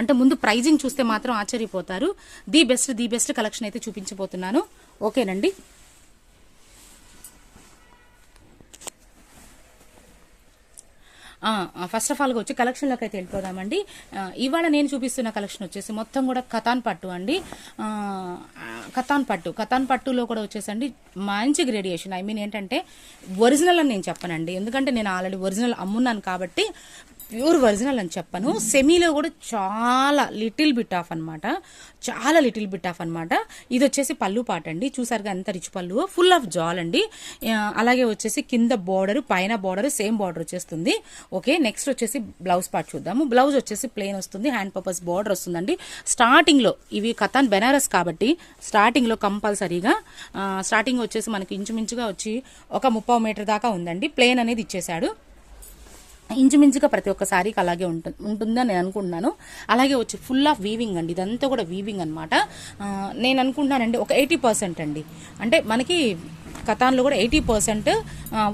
అంటే ముందు ప్రైజింగ్ చూస్తే మాత్రం ఆశ్చర్యపోతారు. The best the best collection అయితే చూపించబోతున్నాను. ఓకేనండి. ఫస్ట్ ఆఫ్ ఆల్గా వచ్చి కలెక్షన్లోకి అయితే వెళ్ళిపోదామండి. ఇవాళ నేను చూపిస్తున్న కలెక్షన్ వచ్చేసి మొత్తం కూడా కథాన్ పట్టు అండి. కథాన్ పట్టు. కథాన్ పట్టులో కూడా వచ్చేసండి మంచి గ్రేడియేషన్. ఐ మీన్ ఏంటంటే ఒరిజినల్ అని నేను చెప్పనండి. ఎందుకంటే నేను ఆల్రెడీ ఒరిజినల్ అమ్మున్నాను కాబట్టి ప్యూర్ ఒరిజినల్ అని చెప్పను. సెమీలో కూడా చాలా లిటిల్ బిట్ ఆఫ్ అనమాట చాలా లిటిల్ బిట్ ఆఫ్ అనమాట ఇది వచ్చేసి పళ్ళు పాట అండి. చూసారుగా ఎంత రిచ్ పళ్ళు. ఫుల్ ఆఫ్ జాల్ అండి. అలాగే వచ్చేసి కింద బోర్డర్ పైన బోర్డర్ సేమ్ బార్డర్ వచ్చేస్తుంది. ఓకే నెక్స్ట్ వచ్చేసి బ్లౌజ్ పార్ట్ చూద్దాము. బ్లౌజ్ వచ్చేసి ప్లెయిన్ వస్తుంది. హ్యాండ్ పర్పస్ బోర్డర్ వస్తుందండి. స్టార్టింగ్లో ఇవి కథాన్ బెనారస్ కాబట్టి స్టార్టింగ్లో కంపల్సరీగా స్టార్టింగ్ వచ్చేసి మనకి ఇంచుమించుగా వచ్చి ఒక ముప్పై మీటర్ దాకా ఉందండి. ప్లెయిన్ అనేది ఇచ్చేశాడు. ఇంచుమించుగా ప్రతి ఒక్క శారీకి అలాగే ఉంటుంది ఉంటుందని నేను అనుకుంటున్నాను. అలాగే వచ్చి ఫుల్ ఆఫ్ వీవింగ్ అండి. ఇదంతా కూడా వీవింగ్ అనమాట నేను అనుకుంటున్నానండి ఒక ఎయిటీ పర్సెంట్ అండి. అంటే మనకి కథాన్లో కూడా ఎయిటీ పర్సెంట్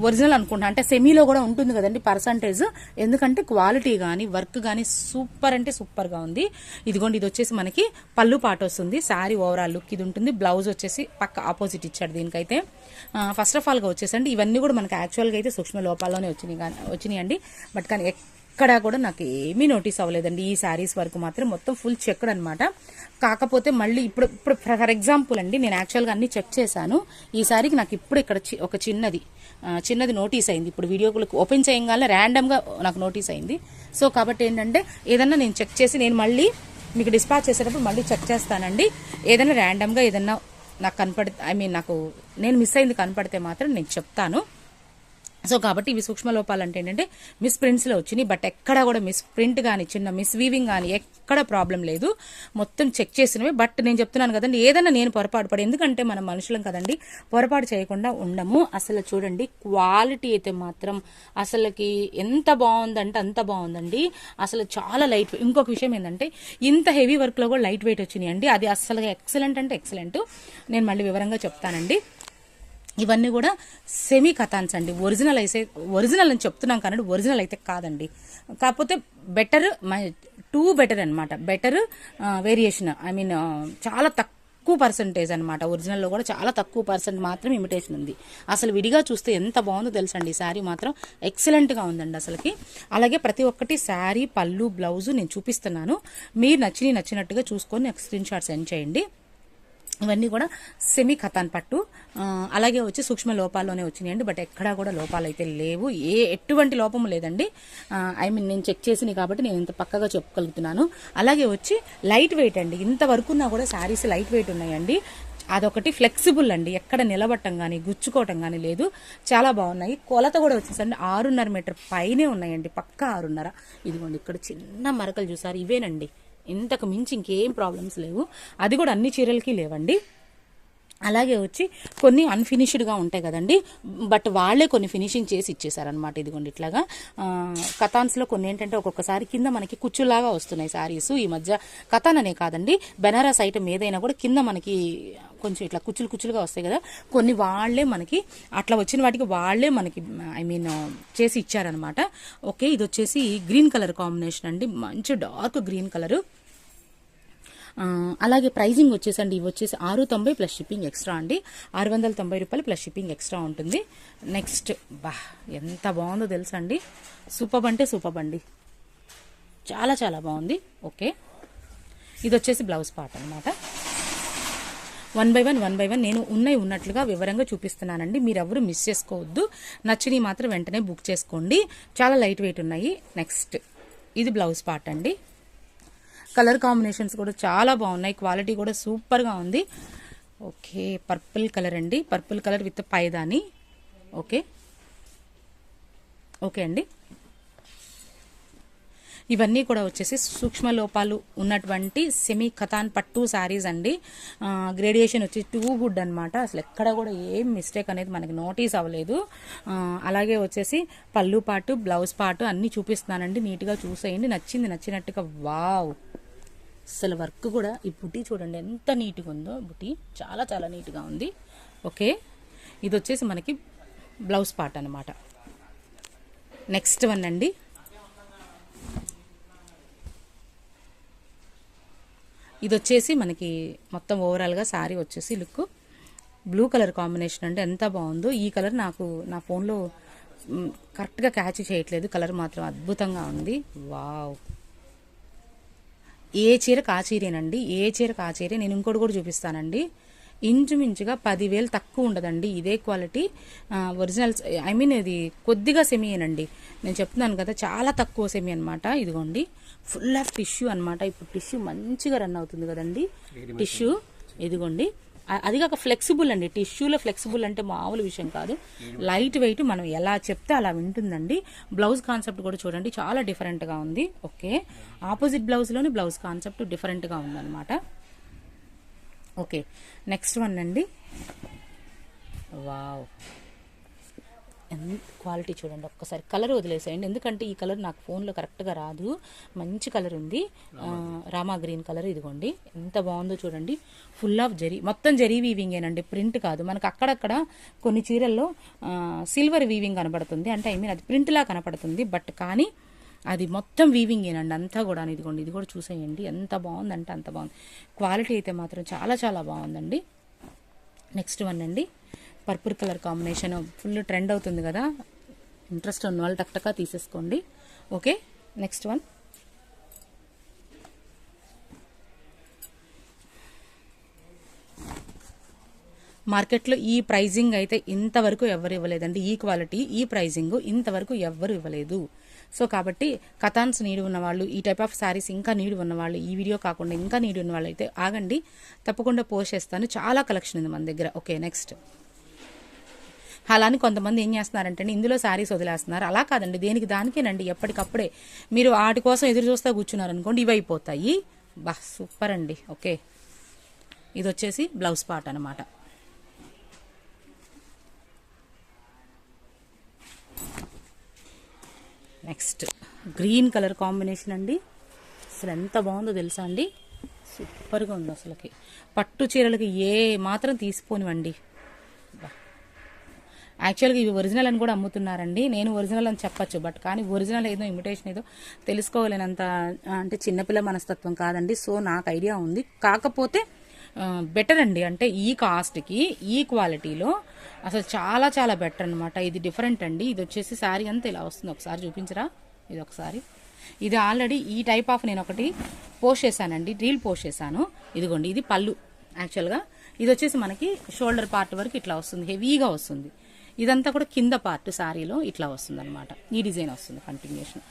ఒరిజినల్ అనుకుంటా. అంటే సెమీలో కూడా ఉంటుంది కదండి పర్సంటేజ్. ఎందుకంటే క్వాలిటీ కానీ వర్క్ కానీ సూపర్ అంటే సూపర్గా ఉంది. ఇదిగోండి ఇది వచ్చేసి మనకి పళ్ళు పాట వస్తుంది. శారీ ఓవరాల్ లుక్ ఇది ఉంటుంది. బ్లౌజ్ వచ్చేసి పక్క ఆపోజిట్ ఇచ్చాడు దీనికైతే. ఫస్ట్ ఆఫ్ ఆల్గా వచ్చేసండి. ఇవన్నీ కూడా మనకి యాక్చువల్గా అయితే సూక్ష్మ లోపాల్లోనే వచ్చినాయి కానీ వచ్చినాయి అండి బట్ కానీ ఎక్కడా కూడా నాకు ఏమీ నోటీస్ అవ్వలేదండి. ఈ శారీస్ వరకు మాత్రం మొత్తం ఫుల్ చెక్డ్ అనమాట కాకపోతే మళ్ళీ ఇప్పుడు ఇప్పుడు ఫర్ ఎగ్జాంపుల్ అండి నేను యాక్చువల్గా అన్ని చెక్ చేశాను. ఈ శారీకి నాకు ఇప్పుడు ఇక్కడ చి- ఒక చిన్నది చిన్నది నోటీస్ అయింది. ఇప్పుడు వీడియోలకు ఓపెన్ చేయగానే ర్యాండమ్గా నాకు నోటీస్ అయింది. సో కాబట్టి ఏంటంటే ఏదన్నా నేను చెక్ చేసి నేను మళ్ళీ మీకు డిస్పాచ్ చేసేటప్పుడు మళ్ళీ చెక్ చేస్తానండి. ఏదైనా ర్యాండమ్గా ఏదన్నా నాకు కనపడి ఐ మీన్ నాకు నేను మిస్ అయింది కనపడితే మాత్రం నేను చెప్తాను. సో కాబట్టి ఇవి సూక్ష్మ లోపాలు అంటే ఏంటంటే మిస్ ప్రింట్స్లో వచ్చినాయి బట్ ఎక్కడా కూడా మిస్ ప్రింట్ కానీ చిన్న మిస్ వీవింగ్ కానీ ఎక్కడ ప్రాబ్లం లేదు. మొత్తం చెక్ చేసినవి. బట్ నేను చెప్తున్నాను కదండి ఏదైనా నేను పొరపాటు పడి ఎందుకంటే మనం మనుషులం కదండి పొరపాటు చేయకుండా ఉండము. అసలు చూడండి క్వాలిటీ అయితే మాత్రం అసలుకి ఎంత బాగుందంటే అంత బాగుందండి. అసలు చాలా లైట్ ఇంకొక విషయం ఏంటంటే ఇంత హెవీ వర్క్లో కూడా లైట్ వెయిట్ వచ్చినాయి అండి అది అసలు ఎక్సలెంట్ అంటే ఎక్సలెంట్ నేను మళ్ళీ వివరంగా చెప్తానండి. ఇవన్నీ కూడా సెమీ కథాన్స్ అండి. ఒరిజినల్ అయితే ఒరిజినల్ అని చెప్తున్నాం కానీ ఒరిజినల్ అయితే కాదండి. కాకపోతే బెటర్ టూ బెటర్ అనమాట బెటర్ వేరియేషన్ ఐ మీన్ చాలా తక్కువ పర్సంటేజ్ అనమాట ఒరిజినల్లో కూడా చాలా తక్కువ పర్సెంట్ మాత్రం ఇమిటేషన్ ఉంది. అసలు విడిగా చూస్తే ఎంత బాగుందో తెలుసండి. ఈ శారీ మాత్రం ఎక్సలెంట్గా ఉందండి అసలుకి. అలాగే ప్రతి ఒక్కటి శారీ పళ్ళు బ్లౌజు నేను చూపిస్తున్నాను. మీరు నచ్చిన నచ్చినట్టుగా చూసుకొని నాకు స్క్రీన్ షాట్ సెండ్ చేయండి. ఇవన్నీ కూడా సెమీ కథాన్ పట్టు. అలాగే వచ్చి సూక్ష్మ లోపాల్లోనే వచ్చినాయండి బట్ ఎక్కడా కూడా లోపాలు అయితే లేవు. ఏ ఎటువంటి లోపము లేదండి. ఐ మీన్ నేను చెక్ చేసినాయి కాబట్టి నేను ఇంత పక్కగా చెప్పగలుగుతున్నాను. అలాగే వచ్చి లైట్ వెయిట్ అండి ఇంతవరకు ఉన్నా కూడా శారీస్ లైట్ వెయిట్ ఉన్నాయండి. అదొకటి ఫ్లెక్సిబుల్ అండి ఎక్కడ నిలబట్టం కానీ గుచ్చుకోవటం కానీ లేదు. చాలా బాగున్నాయి. కొలత కూడా వచ్చేసండి ఆరున్నర మీటర్ పైనే ఉన్నాయండి పక్క ఆరున్నర. ఇదిగోండి ఇక్కడ చిన్న మరకలు చూసారు ఇవేనండి. ఇంతకు మించి ఇంకేం ప్రాబ్లమ్స్ లేవు. అది కూడా అన్ని చీరలకి లేవండి. అలాగే వచ్చి కొన్ని అన్ఫినిష్డ్గా ఉంటాయి కదండి. బట్ వాళ్ళే కొన్ని ఫినిషింగ్ చేసి ఇచ్చేసారనమాట ఇదిగోండి ఇట్లాగా. కథాన్స్లో కొన్ని ఏంటంటే ఒక్కొక్కసారి కింద మనకి కుచ్చులాగా వస్తున్నాయి శారీస్ ఈ మధ్య కథాన్ అనే కాదండి. బెనారస్ ఐటమ్ ఏదైనా కూడా కింద మనకి కొంచెం ఇట్లా కుచ్చులు కుచ్చులుగా వస్తాయి కదా. కొన్ని వాళ్ళే మనకి అట్లా వచ్చిన వాటికి వాళ్ళే మనకి ఐ మీన్ చేసి ఇచ్చారనమాట ఓకే ఇది వచ్చేసి గ్రీన్ కలర్ కాంబినేషన్ అండి. మంచి డార్క్ గ్రీన్ కలరు అలాగే ప్రైజింగ్ వచ్చేసండి. ఇవి వచ్చేసి ఆరు తొంభై ప్లస్ షిప్పింగ్ ఎక్స్ట్రా అండి. ఆరు వందల తొంభై రూపాయలు ప్లస్ షిప్పింగ్ ఎక్స్ట్రా ఉంటుంది. నెక్స్ట్ బా ఎంత బాగుందో తెలుసండి. సూపర్ అంటే సూపర్ అండి చాలా చాలా బాగుంది. ఓకే. ఇది వచ్చేసి బ్లౌజ్ పార్ట్ అనమాట one by one one by one. నేను ఉన్నాయి ఉన్నట్లుగా వివరంగా చూపిస్తున్నానండి. మీరు ఎవరు మిస్ చేసుకోవద్దు. నచ్చినవి మాత్రం వెంటనే బుక్ చేసుకోండి. చాలా లైట్ వెయిట్ ఉన్నాయి. నెక్స్ట్ ఇది బ్లౌజ్ పార్ట్ అండి. కలర్ కాంబినేషన్స్ కూడా చాలా బాగున్నాయి. క్వాలిటీ కూడా సూపర్గా ఉంది. ఓకే పర్పుల్ కలర్ అండి. పర్పుల్ కలర్ విత్ పైదాని. ఓకే. ఓకే అండి. ఇవన్నీ కూడా వచ్చేసి సూక్ష్మ లోపాలు ఉన్నటువంటి సెమీ కథాన్ పట్టు శారీస్ అండి. గ్రేడియేషన్ వచ్చి టూ గుడ్ అనమాట అసలు ఎక్కడ కూడా ఏం మిస్టేక్ అనేది మనకి నోటీస్ అవ్వలేదు. అలాగే వచ్చేసి పళ్ళు పాటు బ్లౌజ్ పాటు అన్నీ చూపిస్తున్నానండి. నీట్గా చూసేయండి. నచ్చింది నచ్చినట్టుగా వావ్. అసలు వర్క్ కూడా ఈ బుటీ చూడండి ఎంత నీట్గా ఉందో. బుటీ చాలా చాలా నీట్గా ఉంది. ఓకే. ఇది వచ్చేసి మనకి బ్లౌజ్ పార్ట్ అనమాట నెక్స్ట్ వన్ అండి. ఇది వచ్చేసి మనకి మొత్తం ఓవరాల్గా శారీ వచ్చేసి లుక్. బ్లూ కలర్ కాంబినేషన్ అంటే ఎంత బాగుందో. ఈ కలర్ నాకు నా ఫోన్లో కరెక్ట్గా క్యాచ్ చేయట్లేదు. కలర్ మాత్రం అద్భుతంగా ఉంది. వావ్. ఏ చీర కా చీరేనండి ఏ చీర కా చీరే నేను ఇంకోటి కూడా చూపిస్తానండి. ఇంచుమించుగా పదివేలు తక్కువ ఉండదండి ఇదే క్వాలిటీ. ఒరిజినల్ ఐ మీన్ ఇది కొద్దిగా సెమీయేనండి. నేను చెప్తున్నాను కదా చాలా తక్కువ సెమీ అనమాట ఇదిగోండి. ఫుల్ ఆఫ్ టిష్యూ అనమాట ఇప్పుడు టిష్యూ మంచిగా రన్ అవుతుంది కదండి. టిష్యూ ఇదిగోండి. అది కాక ఫ్లెక్సిబుల్ అండి. టిష్యూలో ఫ్లెక్సిబుల్ అంటే మామూలు విషయం కాదు. లైట్ వెయిట్ మనం ఎలా చెప్తే అలా వింటుందండి. బ్లౌజ్ కాన్సెప్ట్ కూడా చూడండి. చాలా డిఫరెంట్గా ఉంది. ఓకే. ఆపోజిట్ బ్లౌజ్లోని బ్లౌజ్ కాన్సెప్ట్ డిఫరెంట్గా ఉందన్నమాట. ఓకే. నెక్స్ట్ వన్ అండి. వావ్. ఎంత క్వాలిటీ చూడండి ఒక్కసారి కలర్ వదిలేసేయండి. ఎందుకంటే ఈ కలర్ నాకు ఫోన్లో కరెక్ట్గా రాదు. మంచి కలర్ ఉంది. రామా గ్రీన్ కలర్ ఇదిగోండి. ఎంత బాగుందో చూడండి. ఫుల్ ఆఫ్ జరీ మొత్తం జరీ వీవింగేనండి ప్రింట్ కాదు. మనకు అక్కడక్కడ కొన్ని చీరల్లో సిల్వర్ వీవింగ్ కనబడుతుంది. అంటే ఐ మీన్ అది ప్రింట్లా కనపడుతుంది. బట్ కానీ అది మొత్తం వీవింగేనండి అంతా కూడా ఇదిగోండి. ఇది కూడా చూసేయండి. ఎంత బాగుందంటే అంత బాగుంది. క్వాలిటీ అయితే మాత్రం చాలా చాలా బాగుందండి. నెక్స్ట్ వన్ అండి. Purple colour combination full trend అవుతుంది కదా. ఇంట్రెస్ట్ ఉన్న వాళ్ళు టక్టక్గా తీసేసుకోండి. Okay next one. మార్కెట్లో ఈ ప్రైజింగ్ అయితే ఇంతవరకు ఎవరు ఇవ్వలేదండి. ఈ క్వాలిటీ ఈ ప్రైజింగ్ ఇంతవరకు ఎవ్వరు ఇవ్వలేదు. సో కాబట్టి కథాన్స్ నీడు ఉన్నవాళ్ళు ఈ టైప్ ఆఫ్ శారీస్ ఇంకా నీడు ఉన్నవాళ్ళు ఈ వీడియో కాకుండా ఇంకా నీడు ఉన్న వాళ్ళు అయితే ఆగండి. తప్పకుండా పోస్ట్ చేస్తాను. చాలా కలెక్షన్ ఉంది మన దగ్గర. Okay next. అలా అని కొంతమంది ఏం చేస్తున్నారంటే ఇందులో శారీస్ వదిలేస్తున్నారు. అలా కాదండి. దేనికి దానికేనండి. ఎప్పటికప్పుడే మీరు వాటి కోసం ఎదురు చూస్తా కూర్చున్నారు అనుకోండి ఇవి అయిపోతాయి. బా సూపర్ అండి. ఓకే. ఇది వచ్చేసి బ్లౌజ్ పార్ట్ అనమాట నెక్స్ట్. గ్రీన్ కలర్ కాంబినేషన్ అండి. అసలు ఎంత బాగుందో తెలుసా అండి? సూపర్గా ఉంది అసలుకి. పట్టు చీరలకి ఏ మాత్రం తీసిపోనివ్వండి. యాక్చువల్గా ఇవి ఒరిజినల్ అని కూడా అమ్ముతున్నారండి. నేను ఒరిజినల్ అని చెప్పొచ్చు. బట్ కానీ ఒరిజినల్ ఏదో ఇమిటేషన్ ఏదో తెలుసుకోలేనంత అంటే చిన్నపిల్ల మనస్తత్వం కాదండి. సో నాకు ఐడియా ఉంది. కాకపోతే బెటర్ అండి. అంటే ఈ కాస్ట్కి ఈ క్వాలిటీలో అసలు చాలా చాలా బెటర్ అనమాట ఇది డిఫరెంట్ అండి. ఇది వచ్చేసి శారీ అంతా ఇలా వస్తుంది. ఒకసారి చూపించరా? ఇది ఒకసారి. ఇది ఆల్రెడీ ఈ టైప్ ఆఫ్ నేను ఒకటి పోస్ట్ చేశానండి. రీల్ పోస్ట్ చేశాను. ఇదిగోండి ఇది పళ్ళు. యాక్చువల్గా ఇది వచ్చేసి మనకి షోల్డర్ పార్ట్ వరకు ఇట్లా వస్తుంది. హెవీగా వస్తుంది. ఇదంతా కూడా కింద పార్ట్ శారీలో ఇట్లా వస్తుంది అనమాట ఈ డిజైన్ వస్తుంది కంటిన్యూషన్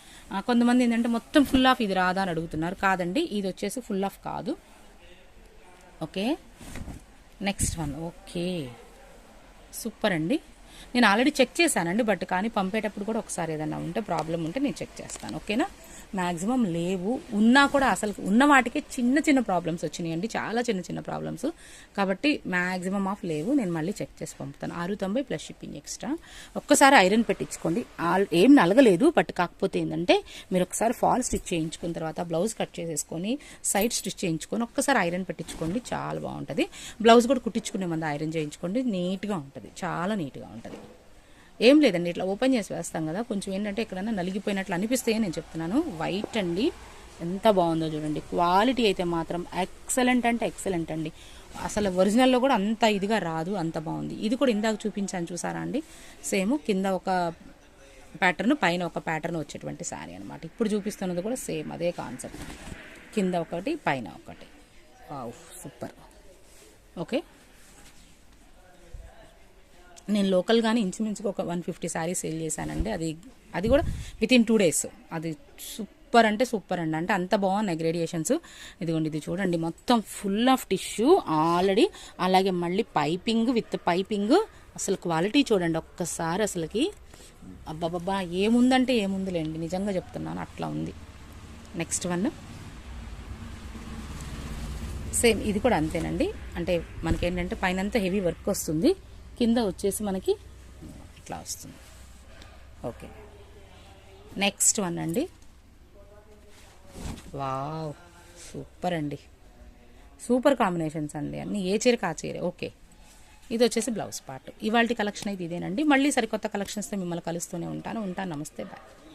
కొంతమంది ఏంటంటే మొత్తం ఫుల్ ఆఫ్ ఇది రాదా అని అడుగుతున్నారు. కాదండి ఇది వచ్చేసి ఫుల్ ఆఫ్ కాదు. Okay? Next one okay. Super అండి. నేను ఆల్రెడీ చెక్ చేశానండి బట్ కానీ పంపేటప్పుడు కూడా ఒకసారి ఏదైనా ఉంటే ప్రాబ్లం ఉంటే నేను చెక్ చేస్తాను. ఓకేనా? మ్యాక్సిమం లేవు. ఉన్నా కూడా అసలు ఉన్న వాటికే చిన్న చిన్న ప్రాబ్లమ్స్ వచ్చినాయండి. చాలా చిన్న చిన్న ప్రాబ్లమ్స్. కాబట్టి మ్యాక్సిమం ఆఫ్ లేవు. నేను మళ్ళీ చెక్ చేసి పంపుతాను. ఆరు తొంభై ప్లస్ షిప్పింగ్ ఎక్స్ట్రా. ఒక్కసారి ఐరన్ పెట్టించుకోండి. ఏం నలగలేదు. బట్ కాకపోతే ఏంటంటే మీరు ఒకసారి ఫాల్ స్టిచ్ చేయించుకున్న తర్వాత బ్లౌజ్ కట్ చేసేసుకొని సైడ్ స్టిచ్ చేయించుకొని ఒక్కసారి ఐరన్ పెట్టించుకోండి. చాలా బాగుంటుంది. బ్లౌజ్ కూడా కుట్టించుకునే ముందు ఐరన్ చేయించుకోండి. నీట్గా ఉంటుంది. చాలా నీట్గా ఉంటుంది. ఏం లేదండి ఇట్లా ఓపెన్ చేసి వేస్తాం కదా. కొంచెం ఏంటంటే ఎక్కడైనా నలిగిపోయినట్లు అనిపిస్తే నేను చెప్తున్నాను. వైట్ అండి. ఎంత బాగుందో చూడండి. క్వాలిటీ అయితే మాత్రం ఎక్సలెంట్ అంటే ఎక్సలెంట్ అండి. అసలు ఒరిజినల్లో కూడా అంత ఇదిగా రాదు అంత బాగుంది. ఇది కూడా ఇందాక చూపించాను చూసారా అండి? సేమ్ కింద ఒక ప్యాటర్న్ పైన ఒక ప్యాటర్న్ వచ్చేటువంటి శారీ అనమాట ఇప్పుడు చూపిస్తున్నది కూడా సేమ్ అదే కాన్సెప్ట్ కింద ఒకటి పైన ఒకటి. వావ్ సూపర్ ఓకే నేను లోకల్గానే ఇంచుమించుగా ఒక వన్ ఫిఫ్టీ శారీ సేల్ చేశానండి. అది అది కూడా విత్ ఇన్ టూ డేస్ అది సూపర్ అంటే సూపర్ అండి. అంటే అంత బాగున్నాయి గ్రేడియేషన్స్ ఇదిగోండి ఇది చూడండి. మొత్తం ఫుల్ ఆఫ్ టిష్యూ ఆల్రెడీ అలాగే మళ్ళీ పైపింగ్ విత్ పైపింగ్ అసలు క్వాలిటీ చూడండి ఒక్కసారి అసలుకి. అబ్బాబ్బా ఏముందంటే ఏముందిలేండి. నిజంగా చెప్తున్నాను అట్లా ఉంది. నెక్స్ట్ వన్ సేమ్ ఇది కూడా అంతేనండి. అంటే మనకేంటంటే పైన అంతా హెవీ వర్క్ వస్తుంది. కింద వచ్చేసి మనకి ఇట్లా వస్తుంది. ఓకే. నెక్స్ట్ వన్ అండి. వావ్ సూపర్ అండి. సూపర్ కాంబినేషన్స్ అండి అన్నీ. ఏ చీరకు ఆ చీరే? ఓకే. ఇది వచ్చేసి బ్లౌజ్ పార్ట్. ఇవాళ కలెక్షన్ అయితే ఇదేనండి. మళ్ళీ సరికొత్త కలెక్షన్స్తో మిమ్మల్ని కలుస్తూనే ఉంటాను. ఉంటాను. నమస్తే. బాయ్.